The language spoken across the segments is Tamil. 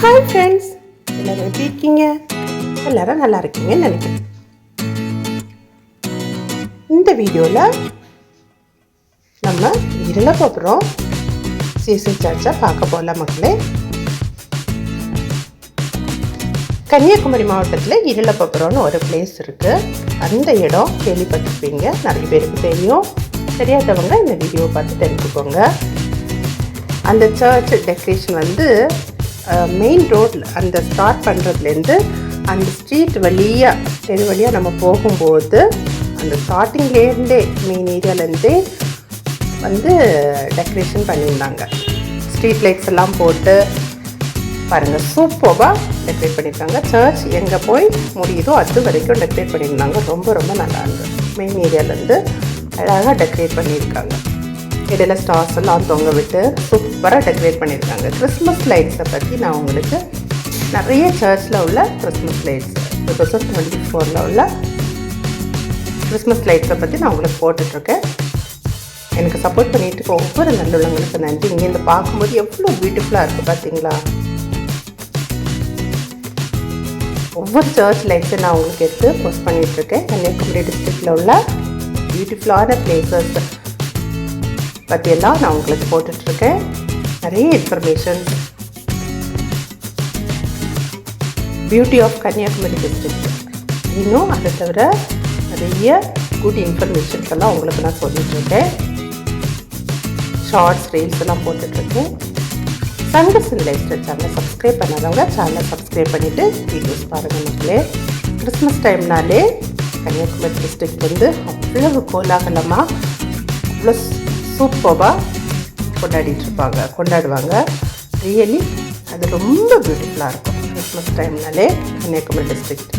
ஹாய் ஃப்ரெண்ட்ஸ் எல்லோரும் எப்படி இருக்கீங்க? எல்லாரும் நல்லா இருக்கீங்கன்னு நினைக்கிறேன். இந்த வீடியோவில் நம்ம இருளப்பபுரம் சிசி சர்ச்சை பார்க்க போகலாம் மக்களே. கன்னியாகுமரி மாவட்டத்தில் இருளப்பபுரம்னு ஒரு பிளேஸ் இருக்குது அந்த இடம் கேள்விப்பட்டிருப்பீங்க. நிறைய பேருக்கு தெரியும். தெரியாதவங்க இந்த வீடியோவை பார்த்து தெரிஞ்சுக்கோங்க. அந்த சர்ச் டெக்கரேஷன் வந்து மெயின் ரோட்டில் அந்த ஸ்டார்ட் பண்ணுறதுலேருந்து அந்த ஸ்ட்ரீட் வழியாக தெரு வழியாக நம்ம போகும்போது அந்த ஸ்டார்டிங்லேருந்தே மெயின் ஏரியாலேருந்தே வந்து டெக்கரேஷன் பண்ணியிருந்தாங்க. ஸ்ட்ரீட் லைட்ஸ் எல்லாம் போட்டு பாருங்கள் சூப்பராக டெக்கரேட் பண்ணியிருக்காங்க. சர்ச் எங்கே போய் முடியுதோ அது வரைக்கும் டெக்கரேட் பண்ணியிருந்தாங்க. ரொம்ப ரொம்ப நல்லா இருந்தது. மெயின் ஏரியாலேருந்து அழகாக டெக்கரேட் பண்ணியிருக்காங்க. இடையில ஸ்டார்ஸ் எல்லாம் தொங்க விட்டு சூப்பராக டெக்கரேட் பண்ணியிருக்காங்க. கிறிஸ்மஸ் லைட்ஸை பற்றி நான் உங்களுக்கு நிறைய சர்ச்சில் உள்ள Christmas lights two thousand twenty ஃபோரில் உள்ள கிறிஸ்மஸ் லைட்ஸை பற்றி நான் உங்களுக்கு போட்டுட்ருக்கேன். எனக்கு சப்போர்ட் பண்ணிட்டு இருக்க ஒவ்வொரு நல்லுள்ளவங்களுக்கு நன்றி. இங்கேருந்து பார்க்கும்போது எவ்வளோ பியூட்டிஃபுல்லாக இருக்குது பார்த்தீங்களா ஒவ்வொரு சர்ச் லைட்ஸை நான் உங்களுக்கு எடுத்து போஸ்ட் பண்ணிகிட்ருக்கேன் கன்னியாகுமரி டிஸ்ட்ரிக்டில் உள்ள பியூட்டிஃபுல்லான பிளேசஸ் பற்றியெல்லாம் நான் உங்களுக்கு போட்டுட்ருக்கேன். நிறைய information beauty of Kanyakumari district இன்னும் அதை தவிர நிறைய குட் இன்ஃபர்மேஷன்ஸ் எல்லாம் உங்களுக்கு நான் சொல்லிட்டுருக்கேன் ஷார்ட்ஸ் ரீல்ஸ் எல்லாம் போட்டுட்ருக்கேன். சங்கசன் லைஃப் ஸ்டைல் சேனலை சப்ஸ்கிரைப் பண்ணாதவங்க சேனலை சப்ஸ்கிரைப் பண்ணிவிட்டு வீடியோஸ் பாருங்கள் மக்களே. கிறிஸ்மஸ் டைம்னாலே கன்னியாகுமரி டிஸ்ட்ரிக்ட் வந்து அவ்வளவு கோலாகலமாக அவ்வளோ சூப்பராக கொண்டாடிட்டு இருப்பாங்க கொண்டாடுவாங்க. ரியலி அது ரொம்ப பியூட்டிஃபுல்லாக இருக்கும். கிறிஸ்மஸ் டைம்னாலே கன்னியாகுமரி டிஸ்ட்ரிக்ட்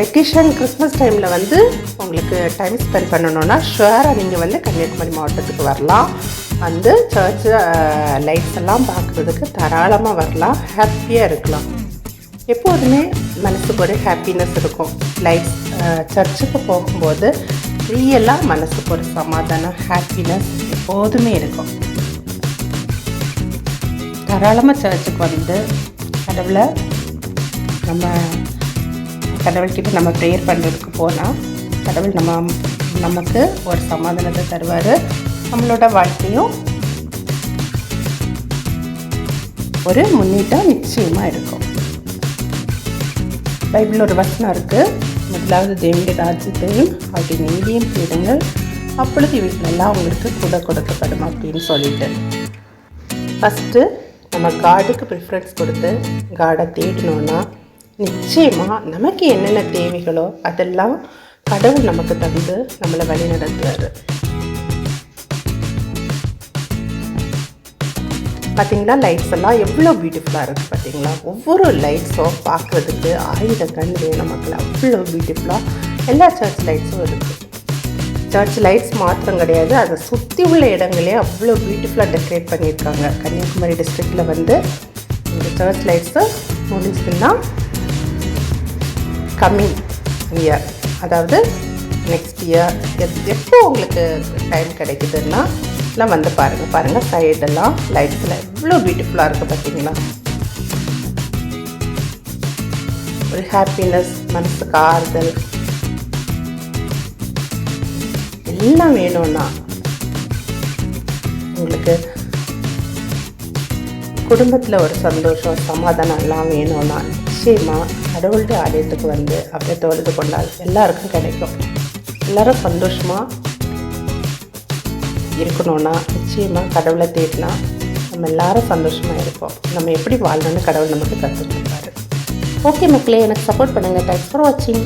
வெக்கேஷன் கிறிஸ்மஸ் டைமில் வந்து உங்களுக்கு டைம் ஸ்பெண்ட் பண்ணணுன்னா ஷுவராக நீங்கள் வந்து கன்னியாகுமரி மாவட்டத்துக்கு வரலாம். வந்து சர்ச் லைட்ஸ் எல்லாம் பார்க்குறதுக்கு தாராளமாக வரலாம். ஹாப்பியாக இருக்கலாம். எப்போதுமே மனசுக்கு ஒரு ஹாப்பினஸ் இருக்கும். லைட்ஸ் சர்ச்சுக்கு போகும்போது ரியலாக மனசுக்கு ஒரு சமாதானம் ஹாப்பினஸ் எப்போதுமே இருக்கும். தாராளமாக சர்ச்சுக்கு வந்து கடவுளை நம்ம கடவுள்கிட்ட நம்ம ப்ரேயர் பண்ணுறதுக்கு போனால் கடவுள் நம்ம நமக்கு ஒரு சமாதானத்தை தருவார். நம்மளோட வாழ்க்கையும் ஒரு முன்னேற்றம் நிச்சயமாக இருக்கும். பைபிள் ஒரு வசனம் இருக்குது வீட்டிலாவது தேவனுடைய ராஜ்யத்தையும் அவருடைய நீதியும் தேடுங்கள். அப்பொழுது வீட்டிலெல்லாம் உங்களுக்கு கூட கொடுக்கப்படும் அப்படின்னு சொல்லிட்டு. ஃபஸ்ட்டு நம்ம காடுக்கு ப்ரிஃபரன்ஸ் கொடுத்து காடை தேடினோன்னா நிச்சயமாக நமக்கு என்னென்ன தேவைகளோ அதெல்லாம் கடவுள் நமக்கு தந்து நம்மளை வழி நடத்துவார் பார்த்தீங்களா லைட்ஸ் எல்லாம் எவ்வளோ பியூட்டிஃபுல்லாக இருக்குது பார்த்தீங்களா ஒவ்வொரு லைட்ஸும் பார்க்குறதுக்கு ஆயிரம் கண் வேணும் மக்கள் அவ்வளோ பியூட்டிஃபுல்லாக எல்லா சர்ச் லைட்ஸும் இருக்குது சர்ச் லைட்ஸ் மாத்திரம் கிடையாது அதை சுற்றி உள்ள இடங்களே அவ்வளோ பியூட்டிஃபுல்லாக டெக்கரேட் பண்ணியிருக்காங்க. கன்னியாகுமரி டிஸ்ட்ரிக்டில் வந்து இந்த சர்ச் லைட்ஸு முடிஞ்சுதுன்னா கம்மிங் இயர் அதாவது நெக்ஸ்ட் இயர் எப் எப்போ உங்களுக்கு டைம் கிடைக்குதுன்னா எல்லாம் வந்து பாருங்கள் பாருங்கள் சைடெல்லாம் லைட்ஸில் எவ்வளோ பியூட்டிஃபுல்லாக இருக்குது பார்த்தீங்களா? ஒரு ஹாப்பினஸ் மனசுக்கு ஆறுதல். எல்லாம் வேணும்னா உங்களுக்கு குடும்பத்தில் ஒரு சந்தோஷம் சமாதானம் எல்லாம் வேணும்னா நிச்சயமாக கடவுள்கிட்ட ஆலயத்துக்கு வந்து அப்படியே தொழுது கொண்டால் எல்லாருக்கும் கிடைக்கும். எல்லாரும் சந்தோஷமாக இருக்கணும்னா நிச்சயமாக கடவுளை தேடினா நம்ம எல்லாரும் சந்தோஷமாக இருப்போம். நம்ம எப்படி வாழணும்னு கடவுள் நமக்கு கற்றுக் கொடுப்பாரு. ஓகே மக்களே எனக்கு சப்போர்ட் பண்ணுங்கள் தேங்க்ஸ் ஃபார் வாட்சிங்